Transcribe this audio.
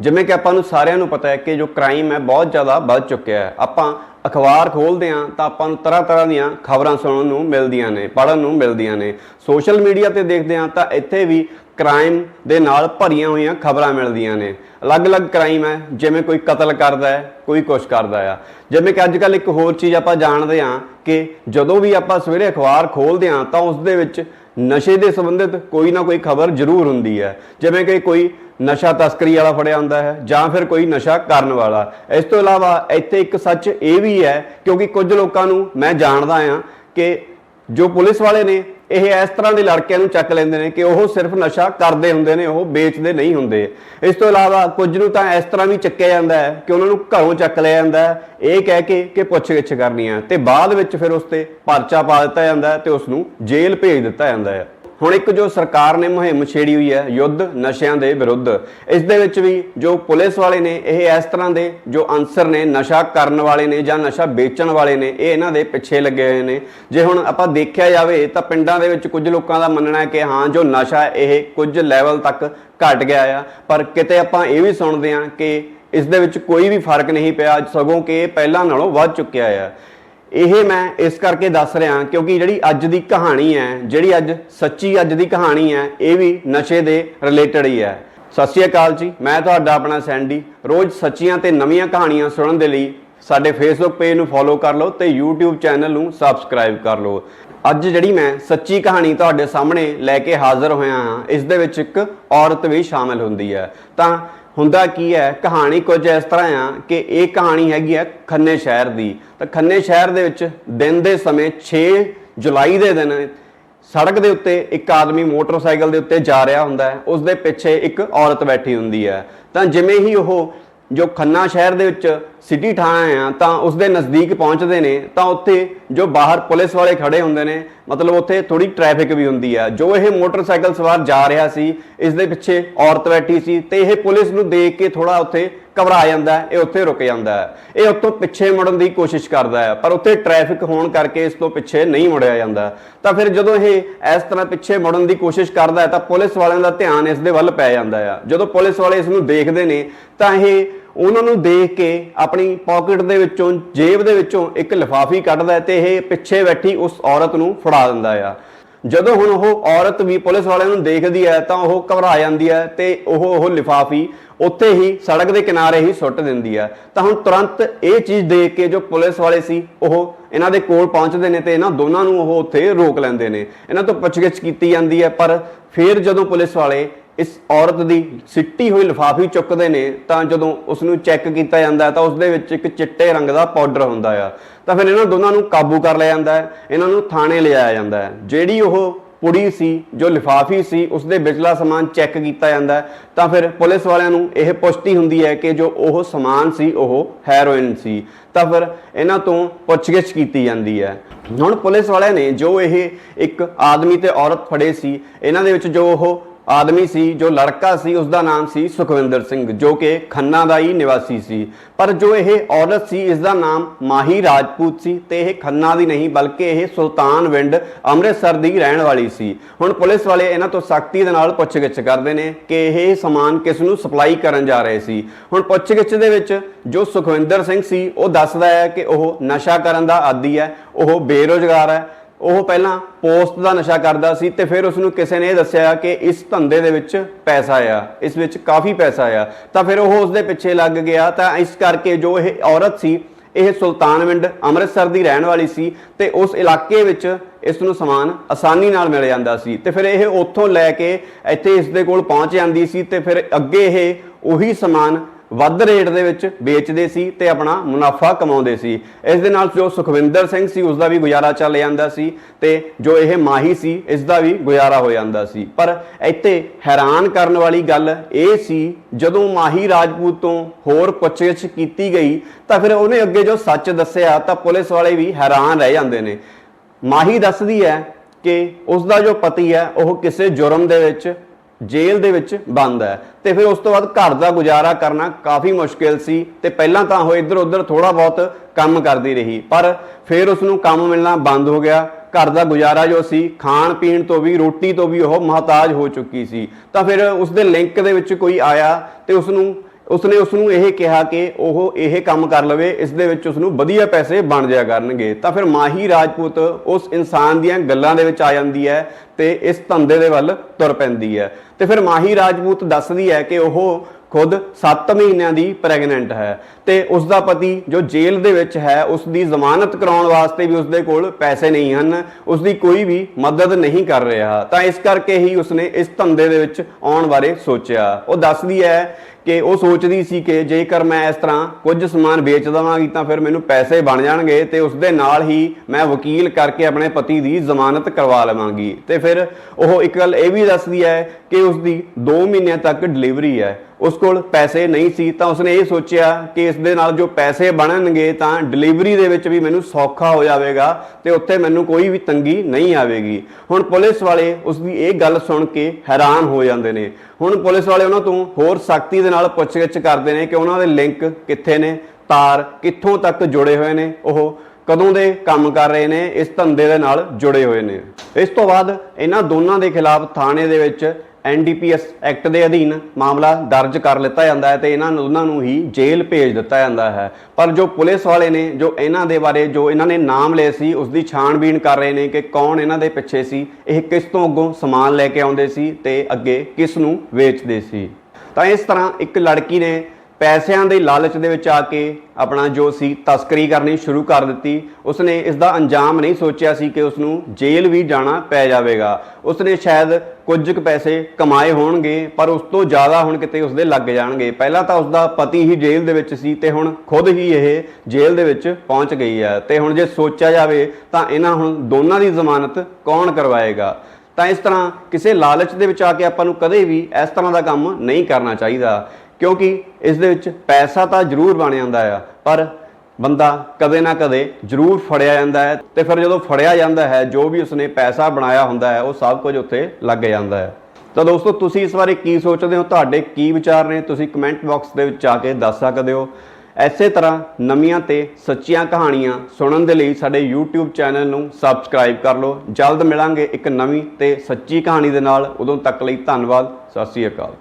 ਜਿਵੇਂ ਕਿ ਆਪਾਂ ਨੂੰ ਸਾਰਿਆਂ ਨੂੰ ਪਤਾ ਹੈ ਕਿ ਜੋ ਕ੍ਰਾਈਮ ਹੈ ਬਹੁਤ ਜ਼ਿਆਦਾ ਵੱਧ ਚੁੱਕਿਆ ਹੈ। ਆਪਾਂ ਅਖਬਾਰ ਖੋਲਦੇ ਹਾਂ ਤਾਂ ਆਪਾਂ ਨੂੰ ਤਰ੍ਹਾਂ ਤਰ੍ਹਾਂ ਦੀਆਂ ਖਬਰਾਂ ਸੁਣਨ ਨੂੰ ਮਿਲਦੀਆਂ ਨੇ, ਪੜ੍ਹਨ ਨੂੰ ਮਿਲਦੀਆਂ ਨੇ। ਸੋਸ਼ਲ ਮੀਡੀਆ ਤੇ ਦੇਖਦੇ ਹਾਂ ਤਾਂ ਇੱਥੇ ਵੀ ਕ੍ਰਾਈਮ ਦੇ ਨਾਲ ਭਰੀਆਂ ਹੋਈਆਂ ਖਬਰਾਂ ਮਿਲਦੀਆਂ ਨੇ। ਅਲੱਗ-ਅਲੱਗ ਕ੍ਰਾਈਮ ਹੈ, ਜਿਵੇਂ ਕੋਈ ਕਤਲ ਕਰਦਾ ਹੈ, ਕੋਈ ਕੁਛ ਕਰਦਾ ਆ। ਜਿਵੇਂ ਕਿ ਅੱਜ ਕੱਲ ਇੱਕ ਹੋਰ ਚੀਜ਼ ਆਪਾਂ ਜਾਣਦੇ ਹਾਂ ਕਿ ਜਦੋਂ ਵੀ ਆਪਾਂ ਸਵੇਰੇ ਅਖਬਾਰ ਖੋਲਦੇ ਹਾਂ ਤਾਂ ਉਸ ਦੇ ਵਿੱਚ ਨਸ਼ੇ ਦੇ ਸੰਬੰਧਿਤ ਕੋਈ ਨਾ ਕੋਈ ਖਬਰ ਜ਼ਰੂਰ ਹੁੰਦੀ ਹੈ। ਜਿਵੇਂ ਕਿ ਕੋਈ ਨਸ਼ਾ ਤਸਕਰੀ ਵਾਲਾ ਫੜਿਆ ਹੁੰਦਾ ਹੈ ਜਾਂ ਫਿਰ ਕੋਈ ਨਸ਼ਾ ਕਰਨ ਵਾਲਾ। ਇਸ ਤੋਂ ਇਲਾਵਾ ਇੱਥੇ ਇੱਕ ਸੱਚ ਇਹ ਵੀ ਹੈ, ਕਿਉਂਕਿ ਕੁਝ ਲੋਕਾਂ ਨੂੰ ਮੈਂ ਜਾਣਦਾ ਹਾਂ ਕਿ ਜੋ ਪੁਲਿਸ ਵਾਲੇ ਨੇ ਇਹ ਇਸ ਤਰ੍ਹਾਂ ਦੇ ਲੜਕਿਆਂ ਨੂੰ ਚੱਕ ਲੈਂਦੇ ਨੇ ਕਿ ਉਹ ਸਿਰਫ ਨਸ਼ਾ ਕਰਦੇ ਹੁੰਦੇ ਨੇ, ਉਹ ਵੇਚਦੇ ਨਹੀਂ ਹੁੰਦੇ। ਇਸ ਤੋਂ ਇਲਾਵਾ ਕੁਝ ਨੂੰ ਤਾਂ ਇਸ ਤਰ੍ਹਾਂ ਵੀ ਚੱਕਿਆ ਜਾਂਦਾ ਹੈ ਕਿ ਉਹਨਾਂ ਨੂੰ ਘਰੋਂ ਚੱਕ ਲਿਆ ਜਾਂਦਾ ਹੈ। ਇਹ ਕਹਿ ਕੇ ਕਿ ਪੁੱਛਗਿੱਛ ਕਰਨੀ ਹੈ ਤੇ ਬਾਅਦ ਵਿੱਚ ਫਿਰ ਉਸ ਤੇ ਪਰਚਾ ਪਾ ਦਿੱਤਾ ਜਾਂਦਾ ਹੈ ਤੇ ਉਸ ਨੂੰ ਜੇਲ੍ਹ ਭੇਜ ਦਿੱਤਾ ਜਾਂਦਾ ਹੈ। ਹੁਣ ਇੱਕ ਜੋ ਸਰਕਾਰ ਨੇ ਮੁਹਿੰਮ ਛੇੜੀ ਹੋਈ ਹੈ, ਯੁੱਧ ਨਸ਼ਿਆਂ ਦੇ ਵਿਰੁੱਧ, ਇਸ ਦੇ ਵਿੱਚ ਵੀ ਜੋ ਪੁਲਿਸ ਵਾਲੇ ਨੇ, ਇਹ ਇਸ ਤਰ੍ਹਾਂ ਦੇ ਜੋ ਅਨਸਰ ਨੇ, ਨਸ਼ਾ ਕਰਨ ਵਾਲੇ ਨੇ ਜਾਂ ਨਸ਼ਾ ਵੇਚਣ ਵਾਲੇ ਨੇ, ਇਹ ਇਹਨਾਂ ਦੇ ਪਿੱਛੇ ਲੱਗੇ ਹੋਏ ਨੇ। ਜੇ ਹੁਣ ਆਪਾਂ ਦੇਖਿਆ ਜਾਵੇ ਤਾਂ ਪਿੰਡਾਂ ਦੇ ਵਿੱਚ ਕੁਝ ਲੋਕਾਂ ਦਾ ਮੰਨਣਾ ਹੈ ਕਿ ਹਾਂ, ਜੋ ਨਸ਼ਾ ਇਹ ਕੁਝ ਲੈਵਲ ਤੱਕ ਘਟ ਗਿਆ ਆ। ਪਰ ਕਿਤੇ ਆਪਾਂ ਇਹ ਵੀ ਸੁਣਦੇ ਹਾਂ ਕਿ ਇਸ ਦੇ ਵਿੱਚ ਕੋਈ ਵੀ ਫ਼ਰਕ ਨਹੀਂ ਪਿਆ, ਸਗੋਂ ਕਿ ਇਹ ਪਹਿਲਾਂ ਨਾਲੋਂ ਵੱਧ ਚੁੱਕਿਆ ਆ। ਇਹ ਮੈਂ ਇਸ ਕਰਕੇ ਦੱਸ ਰਿਹਾ ਕਿਉਂਕਿ ਜਿਹੜੀ ਅੱਜ ਦੀ ਕਹਾਣੀ ਹੈ, ਜਿਹੜੀ ਅੱਜ ਸੱਚੀ ਅੱਜ ਦੀ ਕਹਾਣੀ ਹੈ, ਇਹ ਵੀ ਨਸ਼ੇ ਦੇ ਰਿਲੇਟਡ ਹੀ ਹੈ। ਸਤਿ ਸ਼੍ਰੀ ਅਕਾਲ ਜੀ, ਮੈਂ ਤੁਹਾਡਾ ਆਪਣਾ ਸੈਂਡੀ। ਰੋਜ਼ ਸੱਚੀਆਂ ਤੇ ਨਵੀਆਂ ਕਹਾਣੀਆਂ ਸੁਣਨ ਦੇ ਲਈ ਸਾਡੇ ਫੇਸਬੁੱਕ ਪੇਜ ਨੂੰ ਫੋਲੋ ਕਰ ਲਓ ਤੇ YouTube ਚੈਨਲ ਨੂੰ ਸਬਸਕ੍ਰਾਈਬ ਕਰ ਲਓ। ਅੱਜ ਜਿਹੜੀ ਮੈਂ ਸੱਚੀ ਕਹਾਣੀ ਤੁਹਾਡੇ ਸਾਹਮਣੇ ਲੈ ਕੇ ਹਾਜ਼ਰ ਹੋਇਆ ਹਾਂ, ਇਸ ਦੇ ਵਿੱਚ ਇੱਕ ਔਰਤ ਵੀ ਸ਼ਾਮਿਲ ਹੁੰਦੀ ਹੈ। ਤਾਂ ਹੁੰਦਾ ਕੀ ਹੈ? ਕਹਾਣੀ ਕੁਝ ਇਸ ਤਰ੍ਹਾਂ ਆ ਕਿ ਇਹ ਕਹਾਣੀ ਹੈਗੀ ਹੈ ਖੰਨੇ ਸ਼ਹਿਰ ਦੀ। ਤਾਂ ਖੰਨੇ ਸ਼ਹਿਰ ਦੇ ਵਿੱਚ ਦਿਨ ਦੇ ਸਮੇਂ 6 ਜੁਲਾਈ ਦੇ ਦਿਨ ਸੜਕ ਦੇ ਉੱਤੇ ਇੱਕ ਆਦਮੀ ਮੋਟਰਸਾਈਕਲ ਦੇ ਉੱਤੇ ਜਾ ਰਿਹਾ ਹੁੰਦਾ ਹੈ। ਉਸ ਦੇ ਪਿੱਛੇ ਇੱਕ ਔਰਤ ਬੈਠੀ ਹੁੰਦੀ ਹੈ। ਤਾਂ ਜਿਵੇਂ ਹੀ ਉਹ ਜੋ ਖੰਨਾ ਸ਼ਹਿਰ ਦੇ ਵਿੱਚ ਸਿਟੀ ਥਾਣਾ ਆ, ਤਾਂ ਉਸ ਦੇ ਨਜ਼ਦੀਕ ਪਹੁੰਚਦੇ ਨੇ, ਤਾਂ ਉੱਥੇ ਜੋ ਬਾਹਰ ਪੁਲਿਸ ਵਾਲੇ ਖੜੇ ਹੁੰਦੇ ਨੇ, ਮਤਲਬ ਉੱਥੇ ਥੋੜੀ ਟ੍ਰੈਫਿਕ ਵੀ ਹੁੰਦੀ ਆ। ਜੋ ਇਹ ਮੋਟਰਸਾਈਕਲ ਸਵਾਰ ਜਾ ਰਿਹਾ ਸੀ, ਇਸ ਦੇ ਪਿੱਛੇ ਔਰਤ ਬੈਠੀ ਸੀ, ਤੇ ਇਹ ਪੁਲਿਸ ਨੂੰ ਦੇਖ ਕੇ ਥੋੜਾ ਉੱਥੇ ਘਬਰਾ ਜਾਂਦਾ ਇਹ ਉੱਥੇ ਰੁਕ ਜਾਂਦਾ ਹੈ। ਇਹ ਉੱਥੋਂ ਪਿੱਛੇ ਮੁੜਨ ਦੀ ਕੋਸ਼ਿਸ਼ ਕਰਦਾ ਹੈ, ਪਰ ਉੱਥੇ ਟ੍ਰੈਫਿਕ ਹੋਣ ਕਰਕੇ ਇਸ ਤੋਂ ਪਿੱਛੇ ਨਹੀਂ ਮੁੜਿਆ ਜਾਂਦਾ ਤਾਂ ਫਿਰ ਜਦੋਂ ਇਹ ਇਸ ਤਰ੍ਹਾਂ ਪਿੱਛੇ ਮੁੜਨ ਦੀ ਕੋਸ਼ਿਸ਼ ਕਰਦਾ ਹੈ, ਤਾਂ ਪੁਲਿਸ ਵਾਲਿਆਂ ਦਾ ਧਿਆਨ ਇਸ ਦੇ ਵੱਲ ਪੈ ਜਾਂਦਾ ਹੈ। ਜਦੋਂ ਪੁਲਿਸ ਵਾਲੇ ਇਸ ਨੂੰ ਦੇਖਦੇ ਨੇ, ਤਾਂ ਇਹ ਉਹਨਾਂ ਨੂੰ ਦੇਖ ਕੇ ਆਪਣੀ ਪਾਕਟ ਦੇ ਵਿੱਚੋਂ, ਜੇਬ ਦੇ ਵਿੱਚੋਂ ਇੱਕ ਲਿਫਾਫੀ ਕੱਢਦਾ ਹੈ ਤੇ ਇਹ ਪਿੱਛੇ ਬੈਠੀ ਉਸ ਔਰਤ ਨੂੰ ਫੜਾ ਦਿੰਦਾ ਆ। ਜਦੋਂ ਹੁਣ ਉਹ ਔਰਤ ਵੀ ਪੁਲਿਸ ਵਾਲਿਆਂ ਨੂੰ ਦੇਖਦੀ ਹੈ ਤਾਂ ਉਹ ਘਬਰਾ ਜਾਂਦੀ ਹੈ ਤੇ ਉਹ ਉਹ ਲਿਫਾਫੀ ਉੱਥੇ ਹੀ ਸੜਕ ਦੇ ਕਿਨਾਰੇ ਹੀ ਸੁੱਟ ਦਿੰਦੀ ਹੈ। ਤਾਂ ਹੁਣ ਤੁਰੰਤ ਇਹ ਚੀਜ਼ ਦੇਖ ਕੇ ਜੋ ਪੁਲਿਸ ਵਾਲੇ ਸੀ, ਉਹ ਇਹਨਾਂ ਦੇ ਕੋਲ ਪਹੁੰਚਦੇ ਨੇ ਤੇ ਇਹਨਾਂ ਦੋਨਾਂ ਨੂੰ ਉਹ ਉੱਥੇ ਰੋਕ ਲੈਂਦੇ ਨੇ। ਇਹਨਾਂ ਤੋਂ ਪੁੱਛਗਿੱਛ ਕੀਤੀ ਜਾਂਦੀ ਹੈ, ਪਰ ਫਿਰ ਜਦੋਂ ਪੁਲਿਸ ਵਾਲੇ ਇਸ ਔਰਤ ਦੀ ਸਿੱਟੀ ਹੋਈ ਲਿਫਾਫੀ ਚੁੱਕਦੇ ਨੇ, ਤਾਂ ਜਦੋਂ ਉਸ ਨੂੰ ਚੈੱਕ ਕੀਤਾ ਜਾਂਦਾ ਤਾਂ ਉਸ ਦੇ ਵਿੱਚ ਇੱਕ ਚਿੱਟੇ ਰੰਗ ਦਾ ਪਾਊਡਰ ਹੁੰਦਾ ਆ। ਤਾਂ ਫਿਰ ਇਹਨਾਂ ਦੋਨਾਂ ਨੂੰ ਕਾਬੂ ਕਰ ਲਿਆ ਜਾਂਦਾ ਹੈ, ਇਹਨਾਂ ਨੂੰ ਥਾਣੇ ਲਿਆਇਆ ਜਾਂਦਾ ਹੈ। ਜਿਹੜੀ ਉਹ ਪੁੜੀ ਸੀ, ਜੋ ਲਿਫਾਫੀ ਸੀ ਉਸ ਦੇ ਵਿਚਲਾ ਸਮਾਨ ਚੈੱਕ ਕੀਤਾ ਜਾਂਦਾ ਤਾਂ ਫਿਰ ਪੁਲਿਸ ਵਾਲਿਆਂ ਨੂੰ ਇਹ ਪੁਸ਼ਟੀ ਹੁੰਦੀ ਹੈ ਕਿ ਜੋ ਉਹ ਸਮਾਨ ਸੀ, ਉਹ ਹੈਰੋਇਨ ਸੀ। ਤਾਂ ਫਿਰ ਇਹਨਾਂ ਤੋਂ ਪੁੱਛਗਿੱਛ ਕੀਤੀ ਜਾਂਦੀ ਹੈ। ਹੁਣ ਪੁਲਿਸ ਵਾਲਿਆਂ ਨੇ ਜੋ ਇਹ ਇੱਕ ਆਦਮੀ ਤੇ ਔਰਤ ਫੜੇ ਸੀ, ਇਹਨਾਂ ਦੇ ਵਿੱਚ ਜੋ ਉਹ ਆਦਮੀ ਸੀ, ਜੋ ਲੜਕਾ ਸੀ ਉਸ ਦਾ ਨਾਮ ਸੀ ਸੁਖਵਿੰਦਰ ਸਿੰਘ, ਜੋ ਕਿ ਖੰਨਾ ਦਾ ਹੀ ਨਿਵਾਸੀ ਸੀ। ਪਰ ਜੋ ਇਹ ਔਰਤ ਸੀ ਇਸ ਦਾ ਨਾਮ ਮਾਹੀ ਰਾਜਪੂਤ ਸੀ ਤੇ ਇਹ ਖੰਨਾ ਦੀ ਨਹੀਂ, ਬਲਕਿ ਇਹ ਸੁਲਤਾਨ ਵਿੰਡ ਅੰਮ੍ਰਿਤਸਰ ਦੀ ਰਹਿਣ ਵਾਲੀ ਸੀ। ਹੁਣ ਪੁਲਿਸ ਵਾਲੇ ਇਹਨਾਂ ਤੋਂ ਸਖਤੀ ਦੇ ਨਾਲ ਪੁੱਛਗਿੱਛ ਕਰਦੇ ਨੇ ਕਿ ਇਹ ਸਮਾਨ ਕਿਸ ਨੂੰ ਸਪਲਾਈ ਕਰਨ ਜਾ ਰਹੇ ਸੀ। ਹੁਣ ਪੁੱਛਗਿੱਛ ਦੇ ਵਿੱਚ ਜੋ ਸੁਖਵਿੰਦਰ ਸਿੰਘ ਸੀ, ਉਹ ਦੱਸਦਾ ਹੈ ਕਿ ਉਹ ਨਸ਼ਾ ਕਰਨ ਦਾ ਆਦੀ ਹੈ, ਉਹ ਬੇਰੋਜ਼ਗਾਰ ਹੈ ਉਹ ਪਹਿਲਾਂ ਪੋਸਟ ਦਾ ਨਸ਼ਾ ਕਰਦਾ ਸੀ ਤੇ ਫਿਰ ਉਸ ਨੂੰ ਕਿਸੇ ਨੇ ਇਹ ਦੱਸਿਆ ਕਿ ਇਸ ਧੰਦੇ ਦੇ ਵਿੱਚ ਪੈਸਾ ਆ, ਇਸ ਵਿੱਚ ਕਾਫੀ ਪੈਸਾ ਆ। ਤਾਂ ਫਿਰ ਉਹ ਉਸ ਦੇ ਪਿੱਛੇ ਲੱਗ ਗਿਆ। ਤਾਂ ਇਸ ਕਰਕੇ ਜੋ ਇਹ ਔਰਤ ਸੀ, ਇਹ ਸੁਲਤਾਨਵਿੰਡ ਅੰਮ੍ਰਿਤਸਰ ਦੀ ਰਹਿਣ ਵਾਲੀ ਸੀ ਤੇ ਉਸ ਇਲਾਕੇ ਵਿੱਚ ਇਸ ਨੂੰ ਸਮਾਨ ਆਸਾਨੀ ਨਾਲ ਮਿਲ ਜਾਂਦਾ ਸੀ। ਤੇ ਫਿਰ ਇਹ ਉੱਥੋਂ ਲੈ ਕੇ ਇੱਥੇ ਇਸ ਦੇ ਕੋਲ ਪਹੁੰਚ ਜਾਂਦੀ ਸੀ ਤੇ ਫਿਰ ਅੱਗੇ ਇਹ ਉਹੀ ਸਮਾਨ ਵੱਧ ਰੇਟ ਦੇ ਵਿੱਚ ਵੇਚਦੇ ਸੀ ਤੇ ਆਪਣਾ ਮੁਨਾਫਾ ਕਮਾਉਂਦੇ ਸੀ। ਇਸ ਦੇ ਨਾਲ ਜੋ ਸੁਖਵਿੰਦਰ ਸਿੰਘ ਸੀ ਉਸ ਦਾ ਵੀ ਗੁਜ਼ਾਰਾ ਚੱਲ ਜਾਂਦਾ ਸੀ ਤੇ ਜੋ ਇਹ ਮਾਹੀ ਸੀ ਇਸ ਦਾ ਵੀ ਗੁਜ਼ਾਰਾ ਹੋ ਜਾਂਦਾ ਸੀ। ਪਰ ਇੱਥੇ ਹੈਰਾਨ ਕਰਨ ਵਾਲੀ ਗੱਲ ਇਹ ਸੀ, ਜਦੋਂ ਮਾਹੀ ਰਾਜਪੂਤ ਤੋਂ ਹੋਰ ਪੁੱਛਗਿੱਛ ਕੀਤੀ ਗਈ, ਤਾਂ ਫਿਰ ਉਹਨੇ ਅੱਗੇ ਜੋ ਸੱਚ ਦੱਸਿਆ, ਤਾਂ ਪੁਲਿਸ ਵਾਲੇ ਵੀ ਹੈਰਾਨ ਰਹਿ ਜਾਂਦੇ ਨੇ। ਮਾਹੀ ਦੱਸਦੀ ਹੈ ਕਿ ਉਸ ਦਾ ਜੋ ਪਤੀ ਹੈ, ਉਹ ਕਿਸੇ ਜੁਰਮ ਦੇ ਵਿੱਚ ਜੇਲ੍ਹ ਦੇ ਵਿੱਚ ਬੰਦ ਹੈ। ਤੇ ਫਿਰ ਉਸ ਤੋਂ ਬਾਅਦ ਘਰ ਦਾ ਗੁਜ਼ਾਰਾ ਕਰਨਾ ਕਾਫੀ ਮੁਸ਼ਕਿਲ ਸੀ ਤੇ ਪਹਿਲਾਂ ਤਾਂ ਉਹ ਇੱਧਰ ਉੱਧਰ ਥੋੜਾ ਬਹੁਤ ਕੰਮ ਕਰਦੀ ਰਹੀ। ਪਰ ਫਿਰ ਉਸ ਨੂੰ ਕੰਮ ਮਿਲਣਾ ਬੰਦ ਹੋ ਗਿਆ। ਘਰ ਦਾ ਗੁਜ਼ਾਰਾ ਜੋ ਸੀ ਖਾਣ ਪੀਣ ਤੋਂ ਵੀ, ਰੋਟੀ ਤੋਂ ਵੀ ਉਹ ਮਹਤਾਜ ਹੋ ਚੁੱਕੀ ਸੀ। ਤਾਂ ਫਿਰ ਉਸ ਦੇ ਲਿੰਕ ਦੇ ਵਿੱਚ ਕੋਈ ਆਇਆ ਤੇ ਉਸ ਨੂੰ ਉਸਨੇ ਉਸ ਨੂੰ ਇਹ ਕਿਹਾ ਕਿ ਉਹ ਇਹ ਕੰਮ ਕਰ ਲਵੇ, ਇਸ ਦੇ ਵਿੱਚ ਉਸ ਨੂੰ ਵਧੀਆ ਪੈਸੇ ਬਣ ਜਾਇਆ ਕਰਨਗੇ। ਤਾਂ ਫਿਰ ਮਾਹੀ ਰਾਜਪੂਤ ਉਸ ਇਨਸਾਨ ਦੀਆਂ ਗੱਲਾਂ ਦੇ ਵਿੱਚ ਆ ਜਾਂਦੀ ਹੈ ਤੇ ਇਸ ਧੰਦੇ ਦੇ ਵੱਲ ਤੁਰ ਪੈਂਦੀ ਹੈ। ਤੇ ਫਿਰ ਮਾਹੀ ਰਾਜਪੂਤ ਦੱਸਦੀ ਹੈ ਕਿ ਉਹ ਖੁਦ 7 ਮਹੀਨਿਆਂ ਦੀ ਪ੍ਰੈਗਨੈਂਟ ਹੈ ਤੇ ਉਸ ਦਾ ਪਤੀ ਜੋ ਜੇਲ੍ਹ ਦੇ ਵਿੱਚ ਹੈ ਉਸ ਦੀ ਜ਼ਮਾਨਤ ਕਰਾਉਣ ਵਾਸਤੇ ਵੀ ਉਸ ਦੇ ਕੋਲ ਪੈਸੇ ਨਹੀਂ ਹਨ ਉਸ ਦੀ ਕੋਈ ਵੀ ਮਦਦ ਨਹੀਂ ਕਰ ਰਿਹਾ। ਤਾਂ ਇਸ ਕਰਕੇ ਹੀ ਉਸਨੇ ਇਸ ਧੰਦੇ ਦੇ ਵਿੱਚ ਆਉਣ ਬਾਰੇ ਸੋਚਿਆ। ਉਹ ਦੱਸਦੀ ਹੈ ਕਿ ਉਹ ਸੋਚਦੀ ਸੀ ਕਿ ਜੇਕਰ ਮੈਂ ਇਸ ਤਰ੍ਹਾਂ ਕੁਝ ਸਮਾਨ ਵੇਚ ਦਵਾਂਗੀ ਤਾਂ ਫਿਰ ਮੈਨੂੰ ਪੈਸੇ ਬਣ ਜਾਣਗੇ ਤੇ ਉਸ ਦੇ ਨਾਲ ਹੀ ਮੈਂ ਵਕੀਲ ਕਰਕੇ ਆਪਣੇ ਪਤੀ ਦੀ ਜ਼ਮਾਨਤ ਕਰਵਾ ਲਵਾਂਗੀ। ਤੇ ਫਿਰ ਉਹ ਇੱਕ ਗੱਲ ਇਹ ਵੀ ਦੱਸਦੀ ਹੈ ਕਿ ਉਸ ਦੀ 2 ਮਹੀਨਿਆਂ ਤੱਕ ਡਿਲੀਵਰੀ ਹੈ। ਉਸ ਕੋਲ ਪੈਸੇ ਨਹੀਂ ਸੀ, ਤਾਂ ਉਸਨੇ ਇਹ ਸੋਚਿਆ ਕਿ ਇਸ ਦੇ ਨਾਲ ਜੋ ਪੈਸੇ ਬਣਨਗੇ ਤਾਂ ਡਿਲੀਵਰੀ ਦੇ ਵਿੱਚ ਵੀ ਮੈਨੂੰ ਸੌਖਾ ਹੋ ਜਾਵੇਗਾ ਤੇ ਉੱਥੇ ਮੈਨੂੰ ਕੋਈ ਵੀ ਤੰਗੀ ਨਹੀਂ ਆਵੇਗੀ। ਹੁਣ ਪੁਲਿਸ ਵਾਲੇ ਉਸ ਦੀ ਇਹ ਗੱਲ ਸੁਣ ਕੇ ਹੈਰਾਨ ਹੋ ਜਾਂਦੇ ਨੇ। ਹੁਣ ਪੁਲਿਸ ਵਾਲੇ ਉਹਨਾਂ ਤੋਂ ਹੋਰ ਸਖਤੀ ਦੇ ਨਾਲ ਪੁੱਛਗਿੱਛ ਕਰਦੇ ਨੇ ਕਿ ਉਹਨਾਂ ਦੇ ਲਿੰਕ ਕਿੱਥੇ ਨੇ, ਤਾਰ ਕਿੱਥੋਂ ਤੱਕ ਜੁੜੇ ਹੋਏ ਨੇ, ਉਹ ਕਦੋਂ ਦੇ ਕੰਮ ਕਰ ਰਹੇ ਨੇ, ਇਸ ਧੰਦੇ ਦੇ ਨਾਲ ਜੁੜੇ ਹੋਏ ਨੇ। ਇਸ ਤੋਂ ਬਾਅਦ ਇਹਨਾਂ ਦੋਨਾਂ ਦੇ ਖਿਲਾਫ ਥਾਣੇ ਦੇ ਵਿੱਚ ਐਨਡੀਪੀਐਸ ਐਕਟ ਦੇ ਅਧੀਨ ਮਾਮਲਾ ਦਰਜ ਕਰ ਲਿੱਤਾ ਜਾਂਦਾ ਹੈ ਤੇ ਇਹਨਾਂ ਨੂੰ ਉਹਨਾਂ ਨੂੰ ਹੀ ਜੇਲ੍ਹ ਭੇਜ ਦਿੱਤਾ ਜਾਂਦਾ ਹੈ। ਪਰ ਜੋ ਪੁਲਿਸ ਵਾਲੇ ਨੇ, ਜੋ ਇਹਨਾਂ ਦੇ ਬਾਰੇ ਜੋ ਇਹਨਾਂ ਨੇ ਨਾਮ ਲਏ ਸੀ, ਉਸ ਦੀ ਛਾਣਬੀਣ ਕਰ ਰਹੇ ਨੇ ਕਿ ਕੌਣ ਇਹਨਾਂ ਦੇ ਪਿੱਛੇ ਸੀ, ਇਹ ਕਿਸ ਤੋਂ ਅੱਗੋਂ ਸਮਾਨ ਲੈ ਕੇ ਆਉਂਦੇ ਸੀ ਤੇ ਅੱਗੇ ਕਿਸ ਨੂੰ ਵੇਚਦੇ ਸੀ। ਤਾਂ ਇਸ ਤਰ੍ਹਾਂ ਇੱਕ ਲੜਕੀ ਨੇ ਪੈਸਿਆਂ ਦੇ ਲਾਲਚ ਦੇ ਵਿੱਚ ਆ ਕੇ ਆਪਣਾ ਜੋ ਸੀ ਤਸਕਰੀ ਕਰਨੀ ਸ਼ੁਰੂ ਕਰ ਦਿੱਤੀ। ਉਸਨੇ ਇਸ ਦਾ ਅੰਜਾਮ ਨਹੀਂ ਸੋਚਿਆ ਸੀ ਕਿ ਉਸ ਨੂੰ ਜੇਲ੍ਹ ਵੀ ਜਾਣਾ ਪੈ ਜਾਵੇਗਾ। ਉਸਨੇ ਸ਼ਾਇਦ ਕੁਝ ਕੁ ਪੈਸੇ ਕਮਾਏ ਹੋਣਗੇ, ਪਰ ਉਸ ਤੋਂ ਜ਼ਿਆਦਾ ਹੁਣ ਕਿਤੇ ਉਸਦੇ ਲੱਗ ਜਾਣਗੇ। ਪਹਿਲਾਂ ਤਾਂ ਉਸਦਾ ਪਤੀ ਹੀ ਜੇਲ੍ਹ ਦੇ ਵਿੱਚ ਸੀ ਤੇ ਹੁਣ ਖੁਦ ਹੀ ਇਹ ਜੇਲ੍ਹ ਦੇ ਵਿੱਚ ਪਹੁੰਚ ਗਈ ਹੈ। ਤੇ ਹੁਣ ਜੇ ਸੋਚਿਆ ਜਾਵੇ ਤਾਂ ਇਹਨਾਂ ਹੁਣ ਦੋਨਾਂ ਦੀ ਜ਼ਮਾਨਤ ਕੌਣ ਕਰਵਾਏਗਾ? ਤਾਂ ਇਸ ਤਰ੍ਹਾਂ ਕਿਸੇ ਲਾਲਚ ਦੇ ਵਿੱਚ ਆ ਕੇ ਆਪਾਂ ਨੂੰ ਕਦੇ ਵੀ ਇਸ ਤਰ੍ਹਾਂ ਦਾ ਕੰਮ ਨਹੀਂ ਕਰਨਾ ਚਾਹੀਦਾ। ਕਿਉਂਕਿ ਇਸ ਦੇ ਵਿੱਚ ਪੈਸਾ ਤਾਂ ਜ਼ਰੂਰ ਬਣ ਜਾਂਦਾ ਆ, ਪਰ ਬੰਦਾ ਕਦੇ ਨਾ ਕਦੇ ਜ਼ਰੂਰ ਫੜਿਆ ਜਾਂਦਾ ਹੈ ਤੇ ਫਿਰ ਜਦੋਂ ਫੜਿਆ ਜਾਂਦਾ ਹੈ, ਜੋ ਵੀ ਉਸਨੇ ਪੈਸਾ ਬਣਾਇਆ ਹੁੰਦਾ ਹੈ, ਉਹ ਸਭ ਕੁਝ ਉੱਥੇ ਲੱਗ ਜਾਂਦਾ ਹੈ। ਤਾਂ ਦੋਸਤੋ, ਤੁਸੀਂ ਇਸ ਬਾਰੇ ਕੀ ਸੋਚਦੇ ਹੋ? ਤੁਹਾਡੇ ਕੀ ਵਿਚਾਰ ਨੇ? ਤੁਸੀਂ ਕਮੈਂਟ ਬਾਕਸ ਦੇ ਵਿੱਚ ਆ ਕੇ ਦੱਸ ਸਕਦੇ ਹੋ। ਐਸੇ ਤਰ੍ਹਾਂ ਨਵੀਆਂ ਤੇ ਸੱਚੀਆਂ ਕਹਾਣੀਆਂ ਸੁਣਨ ਦੇ ਲਈ ਸਾਡੇ YouTube ਚੈਨਲ ਨੂੰ ਸਬਸਕ੍ਰਾਈਬ ਕਰ ਲਓ। ਜਲਦ ਮਿਲਾਂਗੇ ਇੱਕ ਨਵੀਂ ਤੇ ਸੱਚੀ ਕਹਾਣੀ ਦੇ ਨਾਲ। ਉਦੋਂ ਤੱਕ ਲਈ ਧੰਨਵਾਦ। ਸਤਿ ਸ਼੍ਰੀ ਅਕਾਲ।